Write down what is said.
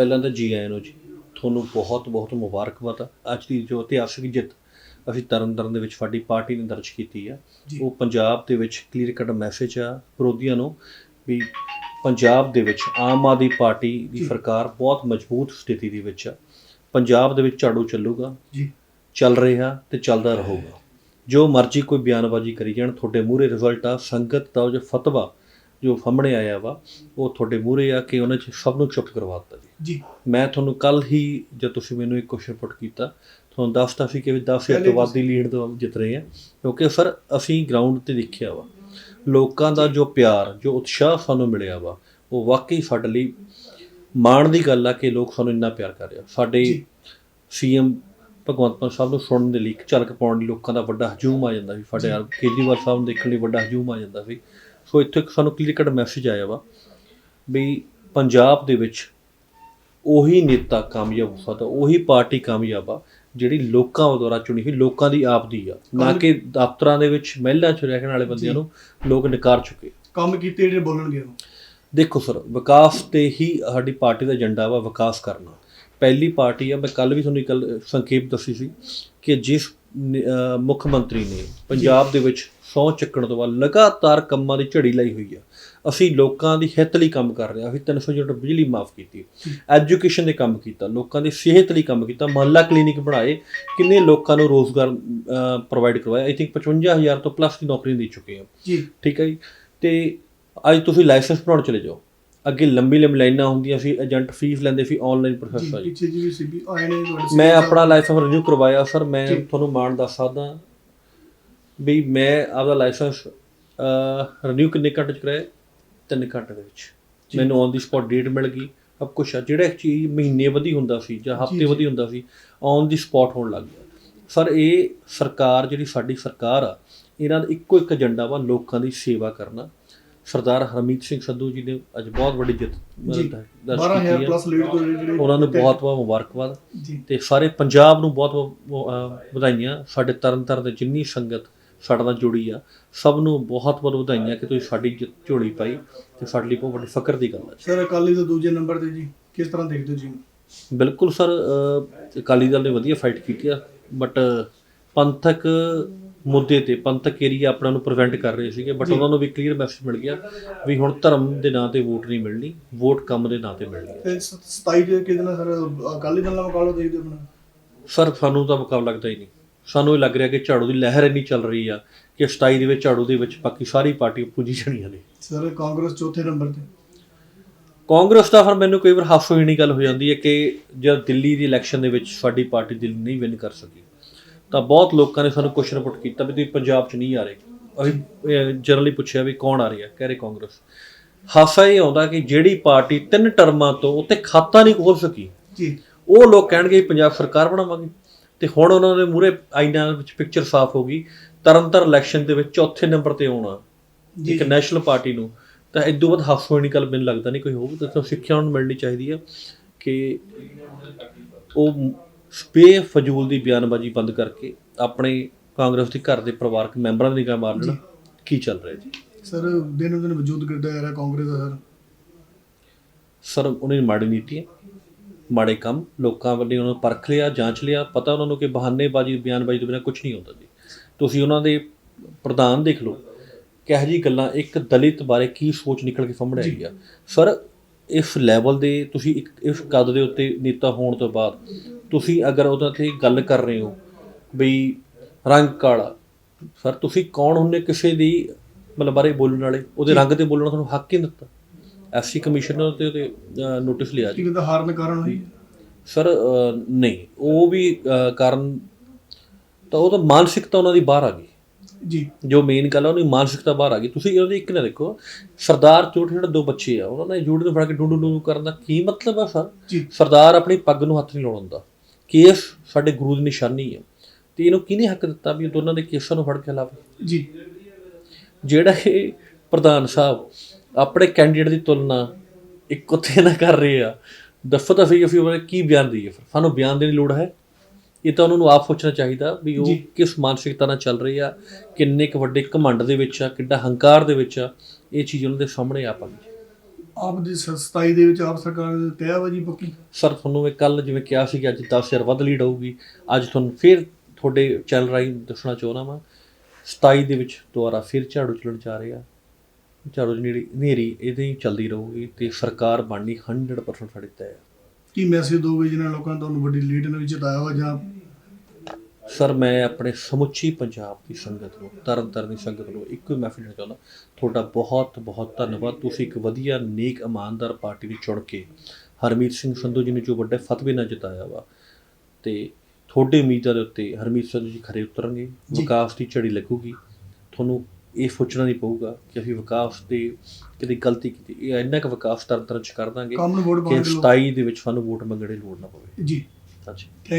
ਪਹਿਲਾਂ ਤਾਂ ਜੀ ਆਇਆਂ ਨੂੰ ਜੀ। ਤੁਹਾਨੂੰ ਬਹੁਤ ਬਹੁਤ ਮੁਬਾਰਕਬਾਦ ਅੱਜ ਦੀ ਜੋ ਇਤਿਹਾਸਕ ਜਿੱਤ ਅਸੀਂ ਤਰਨਤਾਰਨ ਦੇ ਵਿੱਚ ਸਾਡੀ ਪਾਰਟੀ ਨੇ ਦਰਜ ਕੀਤੀ ਆ। ਉਹ ਪੰਜਾਬ ਦੇ ਵਿੱਚ ਕਲੀਅਰ ਕੱਟ ਮੈਸੇਜ ਆ ਵਿਰੋਧੀਆਂ ਨੂੰ ਵੀ ਪੰਜਾਬ ਦੇ ਵਿੱਚ ਆਮ ਆਦਮੀ ਪਾਰਟੀ ਦੀ। ਸਰਕਾਰ ਬਹੁਤ ਮਜ਼ਬੂਤ ਸਥਿਤੀ ਦੇ ਵਿੱਚ ਆ। ਪੰਜਾਬ ਦੇ ਵਿੱਚ ਝਾੜੂ ਚੱਲੂਗਾ। ਜੀ। ਚੱਲ ਰਿਹਾ ਤੇ ਚੱਲਦਾ ਰਹੂਗਾ। ਜੋ ਮਰਜ਼ੀ ਕੋਈ ਬਿਆਨਬਾਜ਼ੀ ਕਰੀ ਜਾਣ ਤੁਹਾਡੇ ਮੂਹਰੇ ਰਿਜ਼ਲਟ ਆ। ਸੰਗਤ ਦਾ ਜੋ ਫਤਵਾ ਜੋ ਸਾਹਮਣੇ ਆਇਆ ਵਾ ਉਹ ਤੁਹਾਡੇ ਮੂਹਰੇ ਆ ਕਿ ਉਹਨਾਂ 'ਚ ਸਭ ਨੂੰ ਚੁੱਪ ਕਰਵਾਤਾ ਜੀ। ਜੀ। ਮੈਂ ਤੁਹਾਨੂੰ ਕੱਲ ਹੀ ਜਦ ਤੁਸੀਂ ਮੈਨੂੰ ਇੱਕ ਕੁਐਸਚਨ ਪੁੱਟ ਕੀਤਾ ਤੁਹਾਨੂੰ ਦੱਸਤਾ ਸੀ ਕਿ ਵੀ 10000 ਪਹਿਲੇ ਤੋਂ ਵੱਧ ਦੀ ਲੀਡ ਤੋਂ ਜਿੱਤ ਰਹੇ ਆ। ਕਿਉਂਕਿ ਸਰ ਅਸੀਂ ਗਰਾਊਂਡ ਤੇ ਦੇਖਿਆ ਵਾ। ਲੋਕਾਂ ਦਾ ਜੋ। ਪਿਆਰ ਜੋ ਉਤਸ਼ਾਹ ਸਾਨੂੰ ਮਿਲਿਆ ਵਾ ਉਹ ਵਾਕਈ ਸਾਡੇ ਲਈ ਮਾਣ ਦੀ ਗੱਲ ਆ ਕਿ ਲੋਕ ਸਾਨੂੰ ਇੰਨਾ ਪਿਆਰ ਕਰ ਰਹੇ ਆ। ਸਾਡੇ। ਸੀਐਮ ਭਗਵੰਤ ਮਾਨ ਸਾਹਿਬ ਨੂੰ ਸੁਣਨ ਦੇ ਲਈ ਇੱਕ ਝਲਕ ਪਾਉਣ ਲਈ ਲੋਕਾਂ ਦਾ ਵੱਡਾ ਹਜੂਮ ਆ ਜਾਂਦਾ ਸੀ। ਸਾਡੇ ਨਾਲ ਕੇਜਰੀਵਾਲ ਸਾਹਿਬ ਨੂੰ ਦੇਖਣ ਲਈ ਵੱਡਾ ਹਜੂਮ ਆ ਜਾਂਦਾ ਸੀ। ਸੋ ਇੱਥੇ ਇੱਕ ਸਾਨੂੰ ਕਲੀਅਰ ਕੱਟ ਮੈਸੇਜ ਆਇਆ ਵਾ ਵੀ ਪੰਜਾਬ ਦੇ ਵਿੱਚ ਉਹੀ ਨੇਤਾ ਕਾਮਯਾਬ ਹੋ ਸਕਦਾ ਉਹੀ ਪਾਰਟੀ ਕਾਮਯਾਬ ਆ ਜਿਹੜੀ ਲੋਕਾਂ ਦੁਆਰਾ ਚੁਣੀ ਹੋਈ ਲੋਕਾਂ ਦੀ ਆਪ ਦੀ ਆ। ਨਾ ਕਿ ਦਫ਼ਤਰਾਂ ਦੇ ਵਿੱਚ ਮਹਿਲਾਂ 'ਚ ਰਹਿਣ ਵਾਲੇ ਬੰਦਿਆਂ। ਨੂੰ ਲੋਕ ਨਕਾਰ ਚੁੱਕੇ। ਕੰਮ ਕੀਤੇ ਜਿਹੜੇ ਬੋਲਣਗੇ ਦੇਖੋ ਸਰ ਵਿਕਾਸ ਤੇ ਹੀ ਸਾਡੀ ਪਾਰਟੀ ਦਾ ਏਜੰਡਾ ਵਾ ਵਿਕਾਸ ਕਰਨਾ। ਪਹਿਲੀ ਪਾਰਟੀ ਆ ਮੈਂ ਕੱਲ ਵੀ ਤੁਹਾਨੂੰ ਕੱਲ ਸੰਖੇਪ ਦੱਸੀ ਸੀ ਕਿ ਜਿਸ ਮੁੱਖ ਮੰਤਰੀ ਨੇ ਪੰਜਾਬ ਦੇ ਵਿੱਚ ਸਹੁੰ ਚੱਕਣ ਤੋਂ ਬਾਅਦ ਲਗਾਤਾਰ ਕੰਮਾਂ ਦੀ ਝੜੀ ਲਾਈ ਹੋਈ ਆ। ਅਸੀਂ ਲੋਕਾਂ ਦੀ ਹਿੱਤ ਲਈ ਕੰਮ ਕਰ ਰਹੇ ਹਾਂ ਅਸੀਂ 300 ਯੂਨਿਟ ਬਿਜਲੀ ਮਾਫ ਕੀਤੀ ਐਜੂਕੇਸ਼ਨ ਦੇ ਕੰਮ ਕੀਤਾ ਲੋਕਾਂ ਦੀ ਸਿਹਤ ਲਈ ਕੰਮ ਕੀਤਾ ਮਹੱਲਾ ਕਲੀਨਿਕ ਬਣਾਏ ਕਿੰਨੇ ਲੋਕਾਂ ਨੂੰ ਰੋਜ਼ਗਾਰ ਪ੍ਰੋਵਾਈਡ ਕਰਵਾਇਆ। ਆਈ ਥਿੰਕ 55000 ਤੋਂ ਪਲੱਸ ਦੀ ਨੌਕਰੀਆਂ ਦੇ ਚੁੱਕੇ ਹਾਂ ਜੀ। ਠੀਕ ਹੈ ਜੀ? ਤੇ ਅੱਜ ਤੁਸੀਂ ਲਾਇਸੈਂਸ ਬਣਾਉਣ ਚਲੇ ਜਾਓ। ਅੱਗੇ ਲੰਬੀ ਲੰਬੀ ਲਾਈਨਾਂ ਹੁੰਦੀਆਂ ਸੀ ਏਜੰਟ ਫੀਸ ਲੈਂਦੇ ਸੀ ਆਨਲਾਈਨ ਪ੍ਰੋਸੈਸ ਜੀ ਆ ਜੀ ਪਿੱਛੇ ਜੀ ਵੀ ਸੀਬੀ ਆਏ ਨੇ ਤੁਹਾਡੇ ਮੈਂ ਆਪਣਾ ਲਾਇਸੈਂਸ ਰਿਨਿਊ ਕਰਵਾਇਆ ਸਰ ਮੈਂ। ਤੁਹਾਨੂੰ ਮਾਣ ਦੱਸ ਸਕਦਾ ਵੀ ਮੈਂ ਆਪਦਾ ਲਾਇਸੈਂਸ ਰਿਨਿਊ ਕਿੰਨੇ ਘੰਟੇ ਚ ਕਰਾਇਆ? ਤਿੰਨ ਘੰਟੇ ਦੇ ਵਿੱਚ। ਮੈਨੂੰ ਔਨ ਦੀ ਸਪੌਟ ਡੇਟ ਮਿਲ ਗਈ। ਸਭ ਕੁਛ ਆ। ਜਿਹੜਾ ਇੱਕ ਚੀਜ਼ ਮਹੀਨੇ ਵਧੀ ਹੁੰਦਾ ਸੀ ਜਾਂ ਹਫ਼ਤੇ। ਵਧੀ ਹੁੰਦਾ ਸੀ ਔਨ ਦੀ ਸਪੌਟ ਹੋਣ ਲੱਗ ਗਿਆ। ਸਰ ਇਹ ਸਰਕਾਰ ਜਿਹੜੀ ਸਾਡੀ ਸਰਕਾਰ ਆ ਇਹਨਾਂ ਦਾ ਇੱਕੋ ਇੱਕ ਏਜੰਡਾ ਵਾ ਲੋਕਾਂ ਦੀ ਸੇਵਾ ਕਰਨਾ। ਸਰਦਾਰ ਹਰਮੀਤ ਸਿੰਘ ਸੰਧੂ ਜੀ ਨੇ ਅੱਜ ਬਹੁਤ ਵੱਡੀ ਜਿੱਤ ਦਰਜ 12000 ਕੀਤੀ ਹੈ। ਪਲੱਸ ਲੀਡ ਤੋਂ ਜਿਹੜੇ ਉਹਨਾਂ ਨੂੰ ਬਹੁਤ ਬਹੁਤ ਮੁਬਾਰਕਬਾਦ। ਤੇ ਸਾਰੇ ਪੰਜਾਬ ਨੂੰ ਬਹੁਤ ਵਧਾਈਆਂ। ਸਾਡੇ ਤਰਨਤਾਰਨ ਦੇ ਜਿੰਨੀ ਸੰਗਤ ਸਾਡੇ ਨਾਲ ਜੁੜੀ ਆ ਸਭ ਨੂੰ ਬਹੁਤ ਬਹੁਤ ਵਧਾਈਆਂ ਕਿ ਤੁਸੀਂ ਸਾਡੀ ਜਿੱਤ ਝੋਲੀ ਪਾਈ ਤੇ ਸਾਡੇ ਲਈ ਬਹੁਤ ਵੱਡੀ ਫਖਰ ਦੀ ਗੱਲ ਹੈ ਸਰ ਅਕਾਲੀ ਦੇ ਦੂਜੇ ਨੰਬਰ ਤੇ ਜੀ ਕਿਸ ਤਰ੍ਹਾਂ ਦੇਖਦੇ ਹੋ ਜੀ? ਬਿਲਕੁਲ ਸਰ ਅਕਾਲੀ ਦਲ ਨੇ ਵਧੀਆ ਫਾਈਟ ਕੀਤੀ ਆ ਬਟ ਪੰਥਕ ਮੁੱਦੇ ਤੇ ਪੰਥਕ ਏਰੀਆ ਆਪਣਾ ਨੂੰ ਪ੍ਰੀਵੈਂਟ ਕਰ ਰਹੇ ਸੀਗੇ ਬਟ। ਉਹਨਾਂ ਨੂੰ ਵੀ ਕਲੀਅਰ ਮੈਸੇਜ ਮਿਲ ਗਿਆ ਵੀ ਹੁਣ ਧਰਮ ਦੇ ਨਾਂ ਤੇ ਵੋਟ ਨਹੀਂ ਮਿਲਣੀ ਵੋਟ ਕੰਮ ਦੇ ਨਾਂ ਤੇ ਮਿਲਣੀ ਹੈ ਤੇ ਸ- 27 ਦੇ ਕਿਹਦੇ ਨਾਲ ਸਰ? ਅਕਾਲੀ ਦਲ ਨਾਲ ਮੁਕਾਬਲਾ ਦੇਖਦੇ ਆਪਣਾ? ਸਰ ਸਾਨੂੰ ਤਾਂ ਮੁਕਾਬਲਾ ਲੱਗਦਾ ਹੀ ਨਹੀਂ। ਸਾਨੂੰ ਇਹ ਲੱਗ ਰਿਹਾ ਕਿ ਝਾੜੂ ਦੀ ਲਹਿਰ ਇੰਨੀ ਚੱਲ ਰਹੀ ਆ ਕਿ 27 ਦੇ ਵਿੱਚ ਝਾੜੂ ਦੇ ਵਿੱਚ ਬਾਕੀ ਸਾਰੀ ਪਾਰਟੀ ਪੁੱਜੀ ਜਾਣੀਆਂ ਨੇ। ਸਰ ਕਾਂਗਰਸ ਚੌਥੇ ਨੰਬਰ ਤੇ। ਕਾਂਗਰਸ ਦਾ ਫਿਰ ਮੈਨੂੰ ਕਈ ਵਾਰ ਹਾਸੋ ਹੀ ਨਹੀਂ ਗੱਲ ਹੋ ਜਾਂਦੀ ਹੈ ਕਿ ਜਦ ਦਿੱਲੀ ਦੀ ਇਲੈਕਸ਼ਨ ਦੇ ਵਿੱਚ ਸਾਡੀ ਪਾਰਟੀ ਦਿੱਲੀ ਨਹੀਂ ਵਿਨ ਕਰ ਸਕੀ। ਤਾਂ ਬਹੁਤ ਲੋਕਾਂ ਨੇ ਸਾਨੂੰ ਕੁਐਸਚਨ ਪੁੱਟ ਕੀਤਾ ਵੀ ਤੁਸੀਂ ਪੰਜਾਬ 'ਚ ਨਹੀਂ ਆ ਰਹੇ। ਅਸੀਂ ਜਨਰਲੀ ਪੁੱਛਿਆ ਵੀ ਕੌਣ ਆ ਰਿਹਾ ਕਹਿ ਰਹੇ ਕਾਂਗਰਸ। ਹਾਸਾ ਇਹ ਆਉਂਦਾ ਕਿ ਜਿਹੜੀ ਪਾਰਟੀ ਤਿੰਨ ਟਰਮਾਂ ਤੋਂ ਉੱਤੇ ਖਾਤਾ ਨਹੀਂ ਖੋਲ ਸਕੀ ਜੀ। ਉਹ ਲੋਕ ਕਹਿਣਗੇ ਪੰਜਾਬ ਸਰਕਾਰ ਬਣਾਵਾਂਗੇ। ਤੇ ਹੁਣ ਉਹਨਾਂ ਦੇ ਮੂਹਰੇ ਆਈਨਾ ਵਿੱਚ ਪਿਕਚਰ ਸਾਫ਼ ਹੋ ਗਈ ਤਰਨਤਾਰਨ ਇਲੈਕਸ਼ਨ ਦੇ ਵਿੱਚ ਚੌਥੇ ਨੰਬਰ ਤੇ ਆਉਣਾ ਇੱਕ ਨੈਸ਼ਨਲ ਪਾਰਟੀ ਨੂੰ। ਤਾਂ ਇਦੋਂ ਬਾਅਦ ਹਾਸੋ ਨਹੀਂ ਗੱਲ ਮੈਨੂੰ ਲੱਗਦਾ ਨਹੀਂ ਕੋਈ ਹੋਊ। ਤਾਂ ਸਿੱਖਿਆ ਉਹਨਾਂ ਨੂੰ ਮਿਲਣੀ ਚਾਹੀਦੀ ਹੈ ਕਿ ਉਹ ਬੇਫਜ਼ੂਲ ਦੀ ਬਿਆਨਬਾਜ਼ੀ ਬੰਦ ਕਰਕੇ ਆਪਣੇ ਕਾਂਗਰਸ ਦੇ ਘਰ ਦੇ ਪਰਿਵਾਰਕ ਮੈਂਬਰਾਂ ਦੀ ਨਿਗਾਹ ਮਾਰ ਲੈਣ ਕੀ ਚੱਲ ਰਿਹਾ ਜੀ? ਸਰ ਦਿਨੋਂ ਦਿਨ ਵਜੂਦ ਕਰਦਾ ਜਾ ਰਿਹਾ ਕਾਂਗਰਸ ਦਾ ਸਰ। ਸਰ ਉਹਨਾਂ ਦੀ ਮਾੜੀ ਨੀਤੀ ਹੈ। ਮਾੜੇ ਕੰਮ ਲੋਕਾਂ ਵੱਲੋਂ ਉਹਨਾਂ ਨੂੰ ਪਰਖ ਲਿਆ ਜਾਂਚ ਲਿਆ। ਪਤਾ ਉਹਨਾਂ ਨੂੰ ਕਿ ਬਹਾਨੇਬਾਜ਼ੀ ਬਿਆਨਬਾਜ਼ੀ ਤੋਂ ਬਿਨਾਂ ਕੁਝ ਨਹੀਂ ਹੁੰਦਾ ਜੀ। ਤੁਸੀਂ ਉਹਨਾਂ ਦੇ ਪ੍ਰਧਾਨ ਦੇਖ ਲਓ। ਕਿਹੋ ਜਿਹੀ ਗੱਲਾਂ ਇੱਕ ਦਲਿਤ ਬਾਰੇ ਕੀ ਸੋਚ ਨਿਕਲ ਕੇ ਸਾਹਮਣੇ ਆਈ ਆ। ਸਰ ਇਸ ਲੈਵਲ ਦੇ ਤੁਸੀਂ ਇੱਕ ਇਸ ਕੱਦ ਦੇ ਉੱਤੇ ਨੇਤਾ ਹੋਣ ਤੋਂ ਬਾਅਦ ਤੁਸੀਂ ਅਗਰ ਉਹਦਾ ਤੇ ਗੱਲ ਕਰ ਰਹੇ ਹੋ ਬਈ ਰੰਗ ਕਾਲਾ ਸਰ ਤੁਸੀਂ ਕੌਣ ਹੁੰਨੇ ਕਿਸੇ ਦੀ ਮਤਲਬ ਬਾਰੇ ਬੋਲਣ ਵਾਲੇ? ਉਹਦੇ ਰੰਗ ਤੇ ਬੋਲਣ ਦਾ ਤੁਹਾਨੂੰ ਹੱਕ ਹੀ ਨਹੀਂ ਦਿੱਤਾ। ਐਸਸੀ ਕਮਿਸ਼ਨਰ ਤੇ ਉਹਦੇ ਨੋਟਿਸ ਲਿਆ ਜੀ। ਕਹਿੰਦਾ ਹਾਰਨ ਕਾਰਨ ਹੋਈ? ਸਰ ਨਹੀਂ ਉਹ ਵੀ ਕਾਰਨ ਤਾਂ ਉਹ ਤਾਂ ਮਾਨਸਿਕਤਾ ਉਹਨਾਂ ਦੀ ਬਾਹਰ ਆ ਗਈ। ਜੀ। ਜੋ ਮੇਨ ਗੱਲ ਆ ਉਹਦੀ ਮਾਨਸਿਕਤਾ ਬਾਹਰ ਆ ਗਈ। ਤੁਸੀਂ ਉਹਦੀ ਇੱਕ ਨਾ ਦੇਖੋ ਸਰਦਾਰ ਛੋਟੇ ਛੋਟੇ ਦੋ ਬੱਚੇ ਆ ਉਹਨਾਂ ਨੇ ਜੂੜੇ ਨੂੰ ਫੜ ਕੇ ਡੂਡੂ ਡੂਡੂ ਕਰਨ ਦਾ ਕੀ ਮਤਲਬ ਆ ਸਰ? ਸਰਦਾਰ ਆਪਣੀ ਪੱਗ ਨੂੰ ਹੱਥ ਨਹੀਂ ਲਾਉਣ ਦਿੰਦਾ। ਕੇਸ ਸਾਡੇ ਗੁਰੂ ਦੀ ਨਿਸ਼ਾਨੀ ਹੈ ਤੇ ਇਹਨੂੰ ਕਿਹਨੇ ਹੱਕ ਦਿੱਤਾ ਵੀ ਦੋਨਾਂ ਦੇ ਕੇਸਾਂ ਨੂੰ ਫੜ ਕੇ ਲਾਵੇ? ਜੀ। ਜਿਹੜਾ ਇਹ ਪ੍ਰਧਾਨ ਸਾਹਿਬ ਆਪਣੇ ਕੈਂਡੀਡੇਟ ਦੀ ਤੁਲਨਾ ਇੱਕ ਉੱਥੇ ਨਾ ਕਰ ਰਹੇ ਆ ਦੱਸੋ ਤਾਂ ਸਹੀ ਅਸੀਂ ਉਹਨਾਂ ਕੀ ਬਿਆਨ ਦਈਏ ਫਿਰ? ਸਾਨੂੰ ਬਿਆਨ ਦੇਣ ਦੀ ਲੋੜ ਹੈ। ਇਹ ਤਾਂ ਉਹਨਾਂ ਨੂੰ ਆਪ ਸੋਚਣਾ ਚਾਹੀਦਾ ਵੀ ਉਹ। ਕਿਸ ਮਾਨਸਿਕਤਾ ਨਾਲ ਚੱਲ ਰਹੀ ਆ ਕਿੰਨੇ ਕੁ ਵੱਡੇ ਘਮੰਡ ਦੇ ਵਿੱਚ ਆ ਕਿੱਡਾ ਹੰਕਾਰ ਦੇ ਵਿੱਚ ਆ ਇਹ ਚੀਜ਼ ਉਹਨਾਂ ਦੇ ਸਾਹਮਣੇ ਆ ਪਾਉਂਦੀ। ਆਪ ਦੀ ਸ- 27 ਦੇ ਵਿੱਚ ਆਪ ਸਰਕਾਰ ਦੇ ਤੈਅ ਵਾ ਜੀ ਪੱਕੀ। ਸਰ ਤੁਹਾਨੂੰ ਮੈਂ ਕੱਲ ਜਿਵੇਂ ਕਿਹਾ ਸੀ ਕਿ ਅੱਜ 10000 ਵੱਧ ਲੀਡ ਹੋਊਗੀ ਅੱਜ ਤੁਹਾਨੂੰ ਫਿਰ ਤੁਹਾਡੇ ਚੈਨਲ ਰਾਹੀਂ ਦੱਸਣਾ ਚਾਹੁੰਦਾ ਵਾਂ। 27 ਦੇ ਵਿੱਚ ਦੁਬਾਰਾ ਫਿਰ ਝਾੜੂ ਚੱਲਣ ਜਾ ਰਹੇ ਝਾੜੂ ਦੀ ਜਿਹੜੀ ਹਨੇਰੀ ਇਹਦੇ ਹੀ ਚੱਲਦੀ ਰਹੂਗੀ ਤੇ ਸਰਕਾਰ ਬਣਨੀ 100% ਸਾਡੀ ਤੈਅ ਹੈ ਕੀ ਮੈਸੇਜ ਦੋਗੇ ਜਿਨ੍ਹਾਂ ਲੋਕਾਂ ਨੇ ਤੁਹਾਨੂੰ ਵੱਡੀ ਲੀਡ ਜਿਤਾਇਆ ਵਾ ਜਾਂ ਸਰ ਮੈਂ ਆਪਣੇ ਸਮੁੱਚੀ ਪੰਜਾਬ ਦੀ ਸੰਗਤ ਨੂੰ ਤਰਨ ਤਾਰਨ ਦੀ ਸੰਗਤ ਨੂੰ ਇੱਕੋ ਹੀ ਮੈਸੇਜ ਦੇਣਾ ਚਾਹੁੰਦਾ। ਤੁਹਾਡਾ ਬਹੁਤ ਬਹੁਤ ਧੰਨਵਾਦ। ਤੁਸੀਂ ਇੱਕ ਵਧੀਆ ਨੇਕ ਇਮਾਨਦਾਰ ਪਾਰਟੀ ਨੂੰ ਚੁਣ ਕੇ ਹਰਮੀਤ ਸਿੰਘ ਸੰਧੂ ਜੀ ਨੇ ਜੋ ਵੱਡੇ ਫਤਵੇ ਨਾਲ ਜਿਤਾਇਆ ਵਾ ਤੇ ਤੁਹਾਡੇ ਉਮੀਦਾਂ ਦੇ ਉੱਤੇ ਹਰਮੀਤ ਸੰਧੂ ਜੀ ਖਰੇ ਉਤਰਨਗੇ। ਵਿਕਾਸ ਦੀ ਝੜੀ ਲੱਗੂਗੀ। ਤੁਹਾਨੂੰ ਇਹ ਸੋਚਣਾ ਨਹੀਂ ਪਊਗਾ ਕਿ ਅਸੀਂ ਵਿਕਾਸ ਤੇ ਕਿਤੇ ਗਲਤੀ ਕੀਤੀ। ਇਹ ਇੰਨਾ ਕੁ ਵਿਕਾਸ ਤਰਨ ਤਾਰਨ ਚ ਕਰ ਦਾਂਗੇ ਕਿ ਪਾਉਣ ਦੇ ਲੋਕ 27 ਦੇ ਵਿੱਚ ਸਾਨੂੰ ਵੋਟ ਮੰਗਣ ਲੋੜ ਨਾ ਪਵੇ। ਜੀ। ਹਾਂਜੀ। ਥੈਂਕ